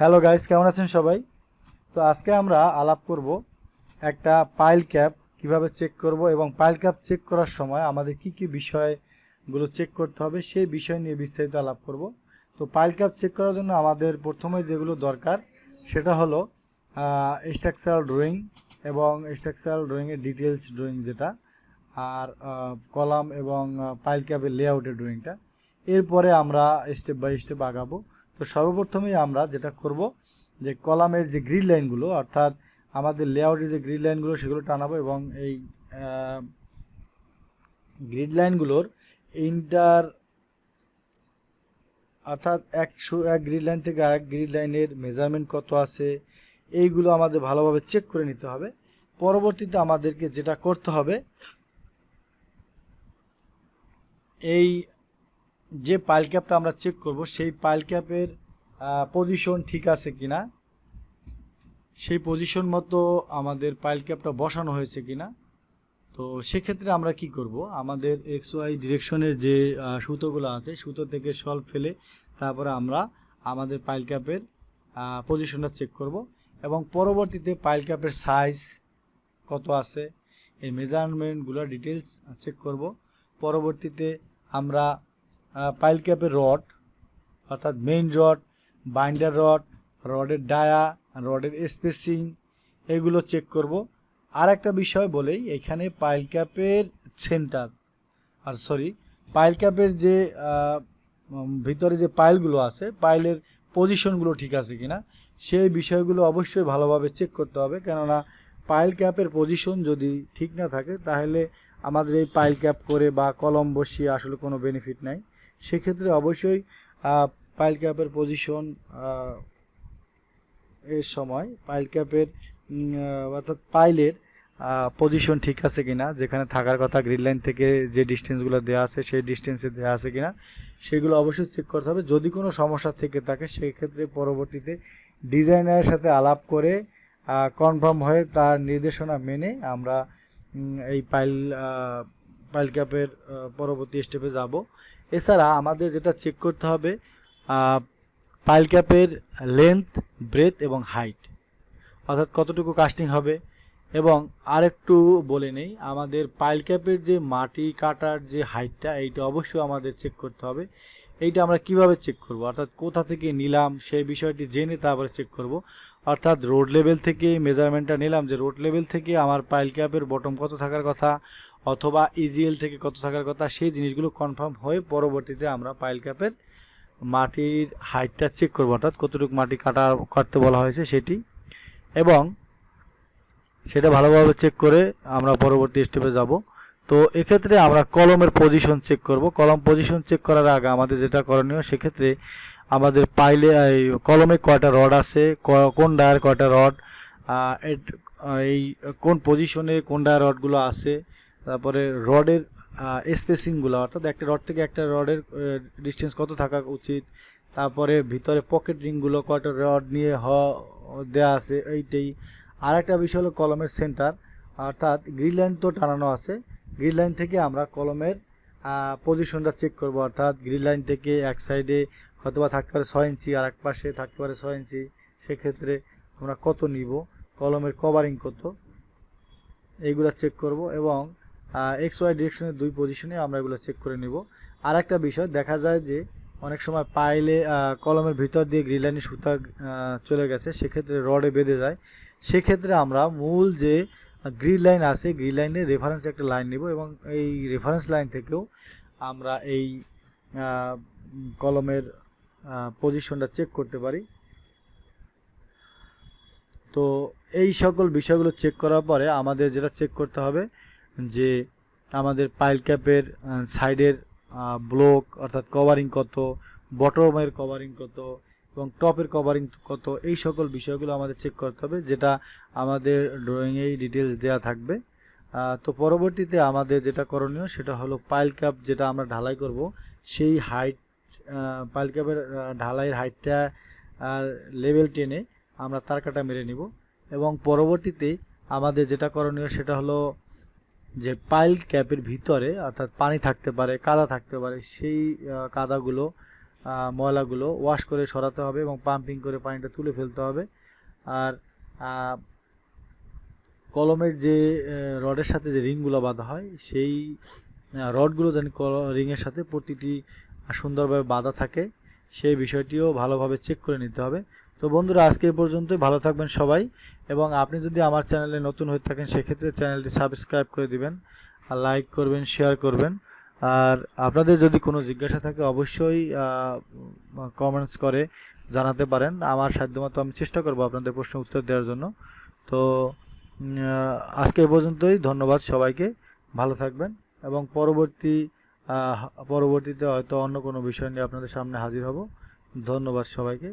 Hello guys কেমন আছেন সবাই? তো আজকে আমরা আলাপ করব একটা পাইল ক্যাপ কীভাবে চেক করব এবং পাইল ক্যাপ চেক করার সময় আমাদের কি কি বিষয়গুলো চেক করতে হবে সেই বিষয় নিয়ে বিস্তারিত আলাপ করব। তো পাইল ক্যাপ চেক করার জন্য আমাদের প্রথমে যেগুলো দরকার, সেটা হলো স্ট্রাকচারাল ড্রয়িং এবং স্ট্রাকচারাল ড্রয়িংয়ের ডিটেলস ড্রয়িং যেটা, আর কলাম এবং পাইল ক্যাপের লেআউটের ড্রয়িংটা এরপরে আমরা স্টেপ বাই স্টেপ আগাবো। তো সর্বপ্রথমেই আমরা যেটা করব যে কলামের যে গ্রিড লাইনগুলো অর্থাৎ আমাদের লেআউটের যে গ্রিড লাইনগুলো সেগুলো টানাবো এবং এই গ্রিড লাইনগুলোর ইন্টার অর্থাৎ একশো, এক গ্রিড লাইন থেকে আরেক গ্রিড লাইনের মেজারমেন্ট কত আছে, এইগুলো আমাদের ভালোভাবে চেক করে নিতে হবে। পরবর্তীতে আমাদেরকে যেটা করতে হবে, এই যে পাইল ক্যাপটা আমরা চেক করব, সেই পাইল ক্যাপের পজিশন ঠিক আছে কিনা? সেই পজিশন মতো আমাদের পাইল ক্যাপটা বসানো হয়েছে কিনা? তো সেক্ষেত্রে আমরা কি করব? আমাদের এক্স ওয়াই ডিরেকশনের যে সুতোগুলো আছে, সুতো থেকে সলভ ফেলে তারপরে আমরা আমাদের পাইল ক্যাপের পজিশনটা চেক করব এবং পরবর্তীতে পাইল ক্যাপের সাইজ কত আছে, এই মেজারমেন্টগুলো ডিটেলস চেক করব। পরবর্তীতে আমরা পাইল ক্যাপের রড অর্থাৎ মেইন রড বাইন্ডার রড রডের ডায়া রডের স্পেসিং এগুলো চেক করব। আর একটা বিষয় বলেই এখানে পাইল ক্যাপের সেন্টার আর সরি পাইল ক্যাপের যে ভিতরে যে পাইলগুলো আছে পাইলের পজিশনগুলো ঠিক আছে কিনা, সেই বিষয়গুলো অবশ্যই ভালোভাবে চেক করতে হবে। কেননা পাইল ক্যাপের পজিশন যদি ঠিক না থাকে, তাহলে আমাদের এই পাইল ক্যাপ করে বা কলম বসিয়ে আসলে কোনো বেনিফিট নাই। সেক্ষেত্রে অবশ্যই পাইল ক্যাপের পজিশন এর সময় পাইল ক্যাপের অর্থাৎ পাইলের পজিশন ঠিক আছে কিনা, যেখানে থাকার কথা গ্রিড লাইন থেকে যে ডিস্টেন্সগুলো দেওয়া আছে, সেই ডিস্টেন্সে দেওয়া আছে কিনা, সেগুলো অবশ্যই চেক করতে হবে। যদি কোনো সমস্যা থেকে থাকে, সেক্ষেত্রে পরবর্তীতে ডিজাইনারের সাথে আলাপ করে কনফার্ম হয়ে তার নির্দেশনা মেনে আমরা এই পাইল পাইল ক্যাপের পরবর্তী স্টেপে যাব। এছাড়া আমাদের যেটা চেক করতে হবে পাইল ক্যাপের লেন্থ ব্রেথ এবং হাইট অর্থাৎ কতটুকু কাস্টিং হবে এবং আরেকটু বলে নেই, আমাদের পাইল ক্যাপের যে মাটি কাটার যে হাইটটা এইটা অবশ্যই আমাদের চেক করতে হবে। এইটা আমরা কীভাবে চেক করব? অর্থাৎ কোথা থেকে নিলাম, সেই বিষয়টি জেনে তারপরে চেক করব। অর্থাৎ রোড লেভেল থেকে মেজারমেন্টটা নিলাম যে রোড লেভেল থেকে আমার পাইল ক্যাপের বটম কত থাকার কথা অথবা ইজিএল থেকে কত থাকার কথা সেই জিনিসগুলো কনফার্ম হয়ে পরবর্তীতে আমরা পাইল ক্যাপের মাটির হাইটটা চেক করব। অর্থাৎ কতটুকু মাটি কাটা কাটতে বলা হয়েছে সেটি। এবং সেটা ভালোভাবে চেক করে আমরা পরবর্তী স্টেপে যাব। তো এক্ষেত্রে আমরা কলমের পজিশন চেক করব। কলম পজিশন চেক করার আগে আমাদের যেটা করণীয় সেক্ষেত্রে আমাদের পাইলে কলমে কয়টা রড আছে কোন ডায়ার কয়টা রড এই কোন পজিশনে কোন ডায়ার রডগুলো আছে, তারপরে রডের স্পেসিংগুলো, অর্থাৎ একটা রড থেকে একটা রডের ডিস্টেন্স কত থাকা উচিত, তারপরে ভিতরে পকেট রিংগুলো কয়টা রড নিয়ে হ দেওয়া আছে, এইটাই। আর একটা বিষয় হলো কলমের সেন্টার, অর্থাৎ গ্রিড লাইন তো টানানো আছে, গ্রিড লাইন থেকে আমরা কলমের পজিশনটা চেক করব, অর্থাৎ গ্রিড লাইন থেকে এক সাইডে হয়তোবা থাকতে পারে ছয় ইঞ্চি আর এক পাশে থাকতে পারে ছয় ইঞ্চি। সেক্ষেত্রে আমরা কত নিব? কলমের কভারিং কত? এইগুলো চেক করব এবং এক্স ওয়াই ডিরেকশনের দুই পজিশনে আমরা এগুলো চেক করে নিব। আর একটা বিষয়, দেখা যায় যে অনেক সময় পাইলে কলমের ভিতর দিয়ে গ্রিলাইনে সুতা চলে গেছে, সেক্ষেত্রে রডে বেঁধে যায়। সেক্ষেত্রে আমরা মূল যে গ্রিল লাইন আছে গ্রিড লাইনের রেফারেন্স একটা লাইন নিব এবং এই রেফারেন্স লাইন থেকেও আমরা এই কলমের পজিশনটা চেক করতে পারি। তো এই সকল বিষয়গুলো চেক করার পরে আমাদের যেটা চেক করতে হবে যে আমাদের পাইল ক্যাপের সাইডের ব্লক অর্থাৎ কভারিং কত বটমের কভারিং কত এবং টপের কভারিং কত, এই সকল বিষয়গুলো আমাদের চেক করতে হবে যেটা আমাদের ড্রয়িংয়েই ডিটেলস দেওয়া থাকবে। তো পরবর্তীতে আমাদের যেটা করণীয় সেটা হলো পাইল ক্যাপ যেটা আমরা ঢালাই করব, সেই হাইট পাইল ক্যাপের ঢালাইয়ের হাইটটা আর লেভেল টেনে আমরা তার কাটা মেরে নিব। এবং পরবর্তীতে আমাদের যেটা করণীয় সেটা হলো যে পাইল ক্যাপের ভিতরে অর্থাৎ পানি থাকতে পারে, কাদা থাকতে পারে, সেই কাদাগুলো ময়লাগুলো ওয়াশ করে সরাতে হবে এবং পাম্পিং করে পানিটা তুলে ফেলতে হবে। আর কলমের যে রডের সাথে যে রিংগুলো বাঁধা হয়, সেই রডগুলো যেন রিংয়ের সাথে প্রতিটি সুন্দরভাবে বাঁধা থাকে, সেই বিষয়টিও ভালোভাবে চেক করে নিতে হবে। তো বন্ধুরা, আজকে এই পর্যন্তই। ভালো থাকবেন সবাই। এবং আপনি যদি আমার চ্যানেলে নতুন হয়ে থাকেন, সেক্ষেত্রে চ্যানেলটি সাবস্ক্রাইব করে দিবেন আর লাইক করবেন শেয়ার করবেন। আর আপনাদের যদি কোনো জিজ্ঞাসা থাকে, অবশ্যই কমেন্টস করে জানাতে পারেন। আমার সাধ্যমতো আমি চেষ্টা করব আপনাদের প্রশ্ন উত্তর দেওয়ার জন্য। তো আজকে এ পর্যন্তই। ধন্যবাদ সবাইকে। ভালো থাকবেন। এবং পরবর্তী পরবর্তীতে হয়তো অন্য কোনো বিষয় নিয়ে আপনাদের সামনে হাজির হব। ধন্যবাদ সবাইকে।